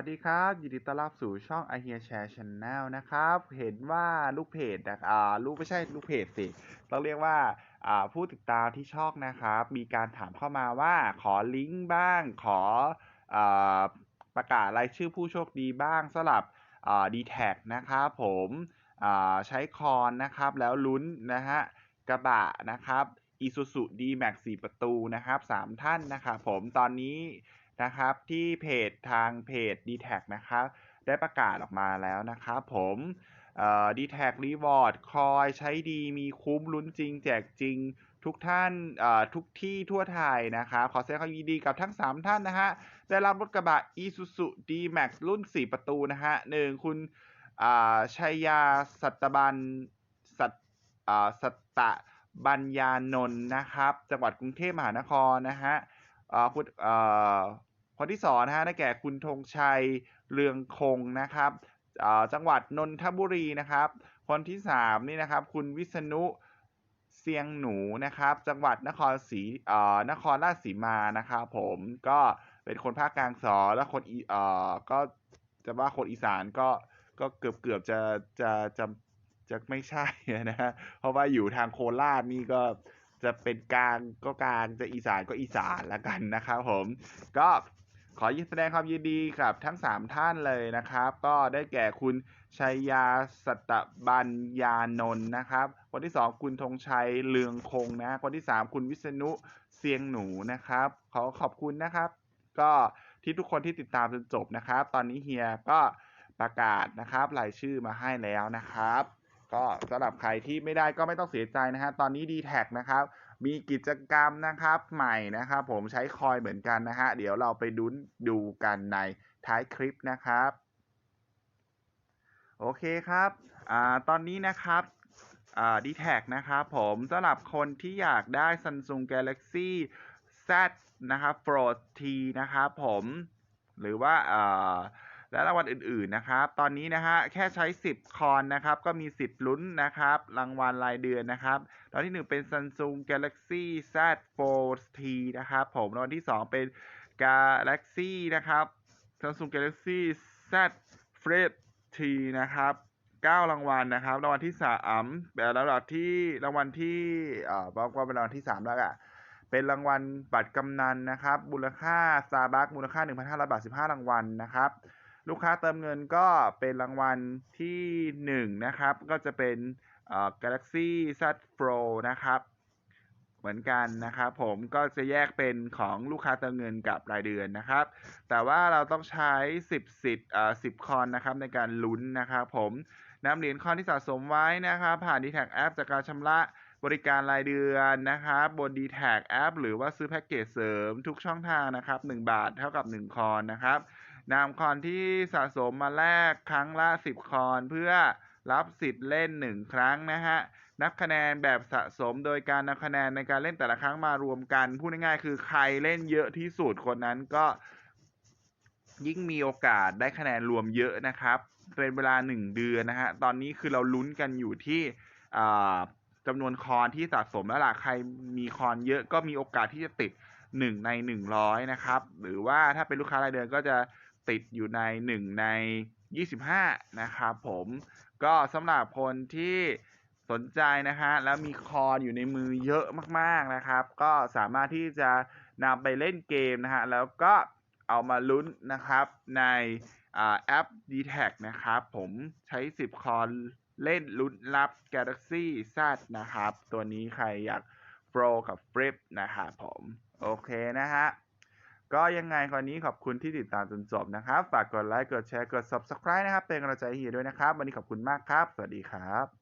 ัสดีครับ ยินดีต้อนรับสู่ช่อง i h e a r Share Channel นะครับ เห็นว่าลูกเพจนะอ่าลูกไม่ใช่ลูกเพจสิต้องเรียกว่าอ่าผู้ติดตามที่ช่องนะครับ มีการถามเข้ามาว่าขอลิงก์บ้าง ขออ่าประกาศรายชื่อผู้โชคดีบ้างสำหรับอ่า d t แทนะครับผมอ่าใช้คอนนะครับแล้วลุ้นนะฮะกระบะนะครับ Isuzu D-Max 4 ประตูนะครับ 3 ท่านนะครับผมตอนนี้ นะครับ ที่เพจทางเพจ d t แทนะครับ ได้ประกาศออกมาแล้วนะครับผมดีแท็กรีวอร์ดคอยใช้ดีมีคุ้มลุ้นจริง แจกจริง ทุกท่านทุกที่ทั่วไทยนะครับ ขอแสดงความยินดีกับทั้ง 3 ท่านนะฮะ ได้รับรถกระบะ Isuzu D-Max รุ่น 4 ประตูนะฮะหนึ่งคุณชัยยาสัตบันสัตสัตะบัญญานนท์นะครับ จังหวัดกรุงเทพมหานครนะฮะคุณ คนที่สองนะฮะได้แก่คุณธงชัยเรืองคงนะครับจังหวัดนนทบุรีนะครับ คนที่สามนี่นะครับ คุณวิษณุเซียงหนูนะครับ จังหวัดนครศรีนครราชสีมานะครับผมก็เป็นคนภาคกลางสอแล้วคนอีเอ่อก็จะว่าคนอีสานก็ก็เกือบเกือบจะจะจะจะไม่ใช่นะฮะเพราะว่าอยู่ทางโคราชนี่ก็จะเป็นกลางก็กลางจะอีสานก็อีสานละกันนะครับผม ก็ ขอยินแสดงความยินดีกับทั้ง 3 ท่านเลยนะครับ ก็ได้แก่คุณชัยยาสัตบัญญานนท์นะครับ คนที่ 2 คุณธงชัยเลืองคงนะ คนที่ 3 คุณวิษณุเสียงหนูนะครับ ขอขอบคุณนะครับ ก็ที่ทุกคนที่ติดตามจนจบนะครับ ตอนนี้เฮียก็ประกาศนะครับรายชื่อมาให้แล้วนะครับ ก็สำหรับใครที่ไม่ได้ก็ไม่ต้องเสียใจนะฮะตอนนี้ d t แทนะครับมีกิจกรรมนะครับใหม่นะครับผมใช้คอยเหมือนกันนะฮะเดี๋ยวเราไปดูดูกันในท้ายคลิปนะครับโอเคครับอ่าตอนนี้นะครับอ่าดีแท็นะครับผมสำหรับคนที่อยากได้ Samsung Galaxy Z นะครับ Fold T นะครับผมหรือว่าอ่า และรางวัลอื่นๆนะครับ ตอนนี้นะฮะแค่ใช้ 10 คอนนะครับ ก็มีสิทธิ์ลุ้นนะครับ รางวัลรายเดือนนะครับรางวัลที่ 1 เป็น Samsung Galaxy Z Fold T นะครับ ผมรางวัลที่ 2 เป็น Galaxy นะครับ Samsung Galaxy Z Flip T นะครับ9รางวัลนะครับ รางวัลที่3แบบรางวัลที่รางวัลที่เอ่าบอกว่าเป็นรางวัลที่ 3 แล้วอะเป็นรางวัลบัตรกำนันนะครับมูลค่าซาบักมูลค่า 1,500 บาท 15 รางวัลนะครับ ลูกค้าเติมเงินก็เป็นรางวัลที่ 1 นะครับ ก็จะเป็น Galaxy Z Pro นะครับ เหมือนกันนะครับผมก็จะแยกเป็นของลูกค้าเติมเงินกับรายเดือนนะครับ แต่ว่าเราต้องใช้ 10สิทธิ์อ่า10คอนนะครับในการลุ้นนะครับผมนำเหรียญคอนที่สะสมไว้นะครับ ผ่าน d t แท็กแอปจากการชำระบริการรายเดือนนะครับบน d t แทแอป หรือว่าซื้อแพ็กเกจเสริมทุกช่องทางนะครับ 1 บาทเท่ากับ 1 คอนนะครับ นำคอนที่สะสมมาแลกครั้งละ 10 คอนเพื่อรับสิทธิ์เล่น 1 ครั้งนะฮะ นับคะแนนแบบสะสมโดยการนำคะแนนในการเล่นแต่ละครั้งมารวมกัน พูดง่ายๆคือใครเล่นเยอะที่สุดคนนั้นก็ ยิ่งมีโอกาสได้คะแนนรวมเยอะนะครับ เป็นเวลา 1 เดือนนะฮะ ตอนนี้คือเราลุ้นกันอยู่ที่จำนวนคอนที่สะสมแล้วล่ะ ใครมีคอนเยอะก็มีโอกาสที่จะติด 1 ใน 100 นะครับ หรือว่าถ้าเป็นลูกค้ารายเดือนก็จะ ติดอยู่ใน1ใน 25 นะครับผมก็สำหรับคนที่สนใจนะฮะแล้วมีคอนอยู่ในมือเยอะมากๆนะครับ ก็สามารถที่จะนำไปเล่นเกมนะฮะแล้วก็เอามาลุ้นนะครับในแอป d t แทนะครับผมใช้ 10 คอนเล่นลุ้นรับ Galaxy Z นะครับ ตัวนี้ใครอยากโปรกับ Flip นะครับผม โอเคนะฮะ ก็ยังไงคราวนี้ขอบคุณที่ติดตามจนจบนะครับ ฝากกดไลค์ กดแชร์ กด subscribe นะครับ เป็นกำลังใจให้เฮียด้วยนะครับ วันนี้ขอบคุณมากครับ สวัสดีครับ